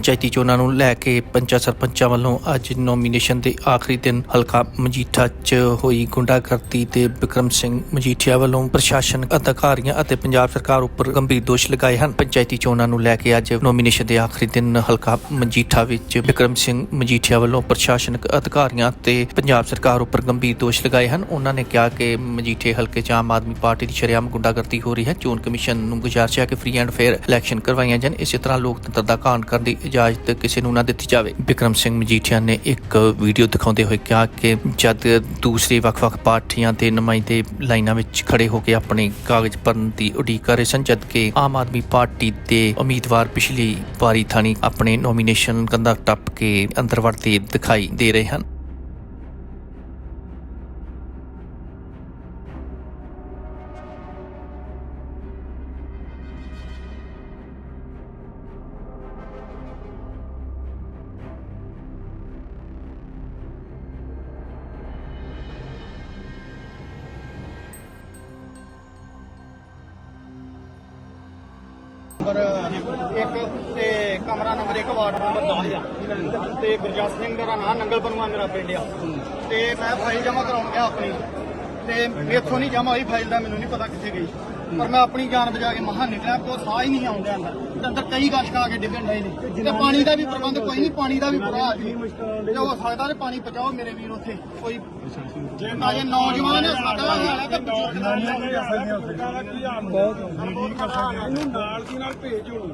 ਪੰਚਾਇਤੀ ਚੋਣਾਂ ਨੂੰ ਲੈ ਕੇ ਪੰਚਾਇਤ ਸਰਪੰਚਾਂ ਵੱਲੋਂ ਅੱਜ ਨੋਮੀਨੇਸ਼ਨ ਦੇ ਆਖਰੀ ਦਿਨ ਹਲਕਾ ਮਜੀਠਾ 'ਚ ਹੋਈ ਗੁੰਡਾਗਰਦੀ ਤੇ ਵਿਕਰਮ ਸਿੰਘ ਮਜੀਠੀਆ ਵੱਲੋਂ ਪ੍ਰਸ਼ਾਸਨ ਅਧਿਕਾਰੀਆਂ ਅਤੇ ਪੰਜਾਬ ਸਰਕਾਰ ਉੱਪਰ ਗੰਭੀਰ ਦੋਸ਼ ਲਗਾਏ ਹਨ। ਪੰਚਾਇਤੀ ਚੋਣਾਂ ਨੂੰ ਲੈ ਕੇ ਅੱਜ ਨੋਮੀਨੇਸ਼ਨ ਦੇ ਆਖਰੀ ਦਿਨ ਹਲਕਾ ਮਜੀਠਾ ਵਿੱਚ ਵਿਕਰਮ ਸਿੰਘ ਮਜੀਠੀਆ ਵੱਲੋਂ ਪ੍ਰਸ਼ਾਸਨਿਕ ਅਧਿਕਾਰੀਆਂ ਤੇ ਪੰਜਾਬ ਸਰਕਾਰ ਉੱਪਰ ਗੰਭੀਰ ਦੋਸ਼ ਲਗਾਏ ਹਨ। ਉਹਨਾਂ ਨੇ ਕਿਹਾ ਕਿ ਮਜੀਠੇ ਹਲਕੇ 'ਚ ਆਮ ਆਦਮੀ ਪਾਰਟੀ ਦੀ ਸ਼ਰੇਆਮ ਗੁੰਡਾਗਰਦੀ ਹੋ ਰਹੀ ਹੈ। ਚੋਣ ਕਮਿਸ਼ਨ ਨੂੰ ਗੁਜ਼ਾਰਿਸ਼ ਹੈ ਕਿ ਫ੍ਰੀ ਐਂਡ ਫੇਅਰ ਇਲੈਕਸ਼ਨ ਕਰਵਾਈਆਂ ਜਾਣ। ਇਸੇ ਤਰ੍ਹਾਂ ਲੋਕਤੰਤਰ ਦਾ ਘਾਣ ਕਰਨ ਦੀ ਇਜਾਜ਼ਤ ਕਿਸੇ ਨੂੰ ਨਾ ਦਿੱਤੀ ਜਾਵੇ। ਵਿਕਰਮ ਸਿੰਘ ਮਜੀਠੀਆ ਨੇ ਇੱਕ ਵੀਡੀਓ ਦਿਖਾਉਂਦੇ ਹੋਏ ਕਿਹਾ ਕਿ ਜਦ ਦੂਸਰੇ ਵੱਖ-ਵੱਖ ਪਾਰਟੀਆਂ ਦੇ ਨੁਮਾਇੰਦੇ ਲਾਈਨਾਂ ਵਿੱਚ ਖੜੇ ਹੋ ਕੇ ਆਪਣੇ ਕਾਗਜ਼ ਭਰਨ ਦੀ ਉਡੀਕ ਕਰ ਰਹੇ ਸਨ, ਜਦ ਕਿ ਆਮ ਆਦਮੀ ਪਾਰਟੀ ਦੇ ਉਮੀਦਵਾਰ ਪਿਛਲੀ ਵਾਰੀ ਥਾਣੀ ਆਪਣੇ ਨੋਮੀਨੇਸ਼ਨ ਕੰਧਾ ਟੱਪ ਕੇ ਅੰਦਰ ਵੜਦੇ ਦਿਖਾਈ ਦੇ ਰਹੇ ਹਨ। ਨੰਬਰ, ਇੱਕ ਤੇ ਕਮਰਾ ਨੰਬਰ 1 ਵਾਰਡ ਨੰਬਰ 10 ਤੇ ਗੁਰਜਸ ਸਿੰਘ ਦਾ ਨਾਂ ਨੰਗਲ ਬਨਵਾ ਮੇਰਾ ਪਿੰਡ ਆ। ਤੇ ਮੈਂ ਫਾਈਲ ਜਮ੍ਹਾਂ ਕਰਾਉਣ ਗਿਆ ਆਪਣੀ। ਤੇ ਮੇਥੋਂ ਨਹੀਂ ਜਮ੍ਹਾਂ ਹੋਈ ਫਾਈਲ ਦਾ ਮੈਨੂੰ ਨਹੀਂ ਪਤਾ ਕਿੱਥੇ ਗਈ। ਪਰ ਮੈਂ ਆਪਣੀ ਜਾਨ ਬਚਾ ਕੇ ਮਹਾਂ ਨਿਕਲਿਆ ਕੋ ਸਾਹ ਹੀ ਨਹੀਂ ਆਉਂਦਾ ਅੰਦਰ। ਤੇ ਅੰਦਰ ਕਈ ਗਾਸ਼ਕ ਆ ਕੇ ਡਿੱਗਣ ਡਏ ਨੇ। ਤੇ ਪਾਣੀ ਦਾ ਵੀ ਪ੍ਰਬੰਧ ਕੋਈ ਨਹੀਂ ਪਾਣੀ ਦਾ ਵੀ ਬੁਰਾ ਹਾਲ ਜੀ ਜੇ ਹੋ ਸਕਦਾ ਤੇ ਪਾਣੀ ਪਹੁੰਚਾਓ ਮੇਰੇ ਵੀਰ ਉੱਥੇ ਕੋਈ ਜੇ ਅਜੇ ਨੌਜਵਾਨ ਹੈ ਸਾਡਾ ਹਾਲ ਹੈ ਤਾਂ ਬਜ਼ੁਰਗ ਦਾ। ਹਾਲ ਹੈ। ਨਾਲ ਦੀ ਨਾਲ ਭੇਜੋ